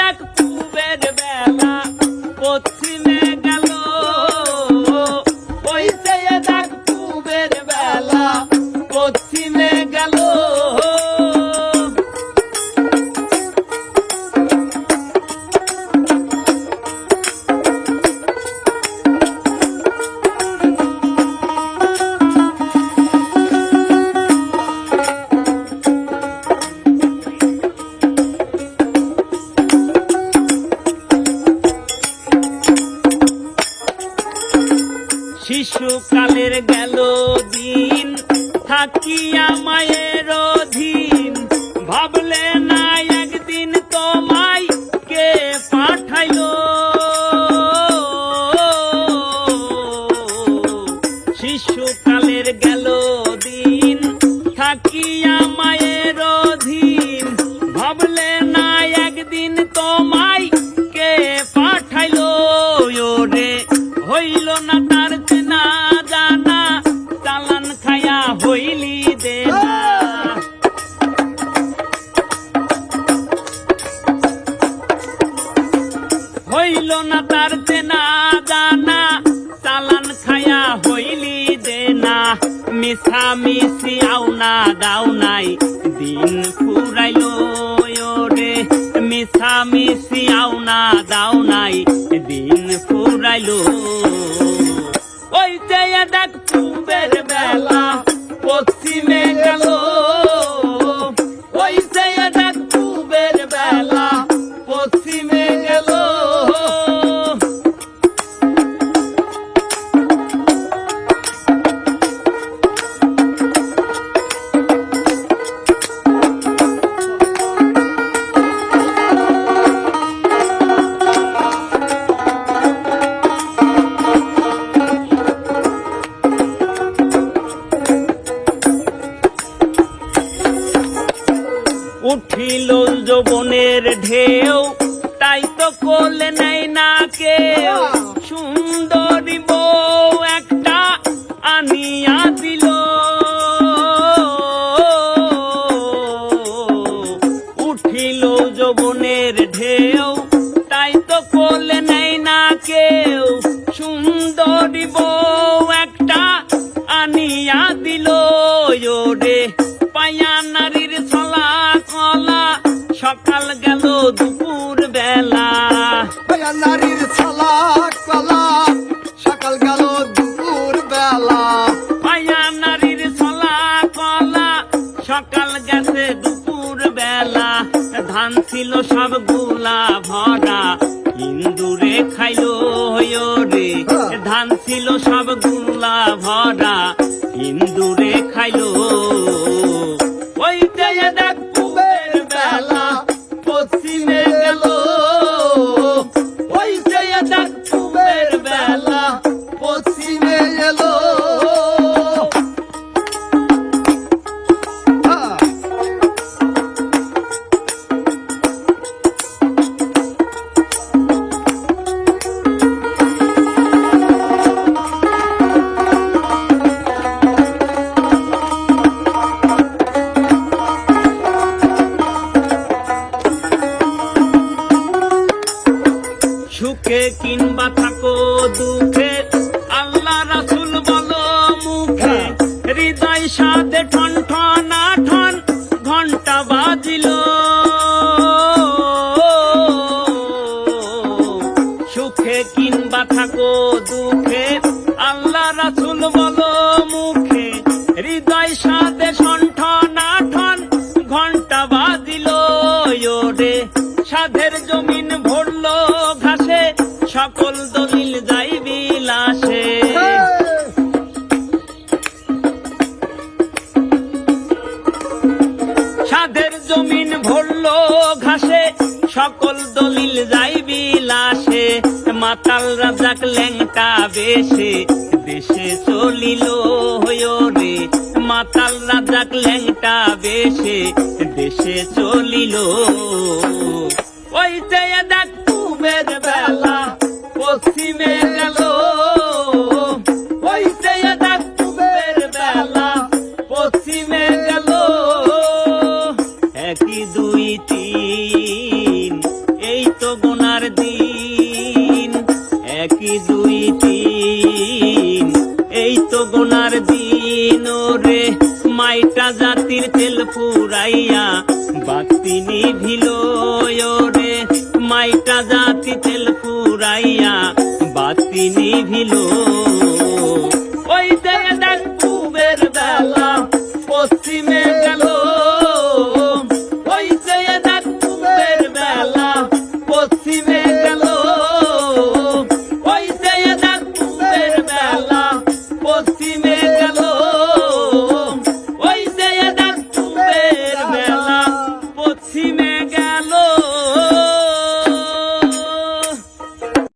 দেখ শিশুকালের গেল দিন থাকিয়া মায়ের অধীন ভাবলে না একদিন তোমায় কে পাঠাইলো। শিশুকালের গেল দিন থাকিয়া মায়ের অধীন ভাবলে না একদিন তোমায় কে পাঠাইলো। ওরে, হইল না হইল না তার চেনা জানা। চালান খায়া হইলি দেনা। মিশা মিশি আউনা দাও নাই দিন উঠিল যৌবনের ঢেউ। তাই তো কোলে নেই না কেউ। সুন্দরী বউ একটা আনিয়া দিল। উঠিল যৌবনের ঢেউ। তাই তো কোলে নেই না কেউ। সুন্দরী বউ একটা আনিয়া দিল। রে সকাল গেল দুপুর বেলা। নারীর ছালা কলা সকাল গেল দুপুর বেলা। পায়া নারীর ছলা কলা সকাল গেছে দুপুর বেলা। ধান ছিল সবগুলা ভরা ইন্দুরে খাইলো রে। ধান ছিল সবগুলা ভরা ইন্দুরে খাইলো কিংবা থাকো দুঃখে, আল্লাহ রাসুল বলো মুখে। হৃদয় সাথে ঠন ঠন ঠন ঘণ্টা বাজিল। সুখে কিংবা থাকো দুঃখে। মাতাল রাজাক ল্যাংটা বেশে, দেশে চলিল রে মাতাল রাজাক ল্যাংটা বেশে, দেশে চলিল। ওই যে দেখ বেলা পশ্চিমে দুই তিন এই তো গোনার দিন ওরে, মাইটা জাতির তেল ফুরাইয়া বাতি নিভিল রে মাইটা জাতি তেল ফুরাইয়া বাতি নিভিল में कब